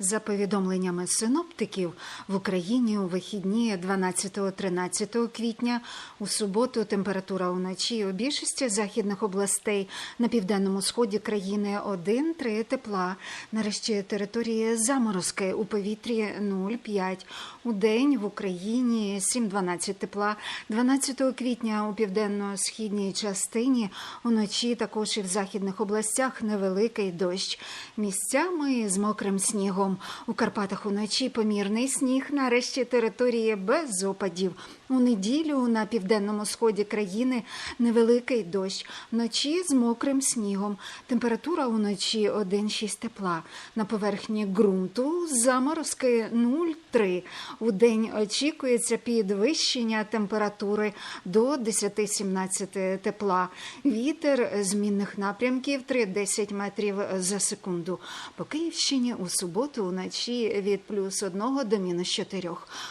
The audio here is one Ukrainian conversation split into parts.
За повідомленнями синоптиків, в Україні у вихідні 12-13 квітня у суботу температура уночі у більшості західних областей на південному сході країни 1-3 тепла. Нарешті території заморозки у повітрі 0,5. У день в Україні 7-12 тепла. 12 квітня у південно-східній частині уночі також і в західних областях невеликий дощ. Місцями з мокрим снігом. У Карпатах уночі помірний сніг, нарешті території без опадів. У неділю на південному сході країни невеликий дощ. Вночі з мокрим снігом. Температура уночі 1,6 тепла. На поверхні ґрунту заморозки 0,3. У день очікується підвищення температури до 10-17 тепла. Вітер змінних напрямків 3-10 метрів за секунду. По Київщині у суботу вночі від плюс 1 до мінус 4.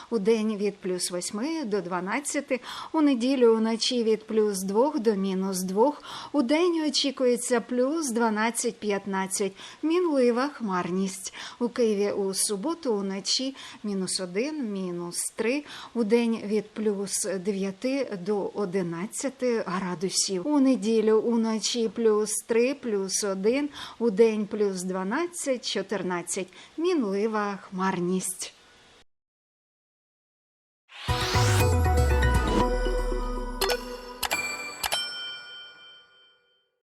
У день від плюс 8 до 12. У неділю вночі від плюс 2 до мінус 2. У день очікується плюс 12-15. Мінлива хмарність. У Києві у суботу вночі мінус 1, мінус 3. У день від плюс 9 до 11 градусів. У неділю уночі плюс 3, плюс 1. У день плюс 12, 14. Мінлива хмарність.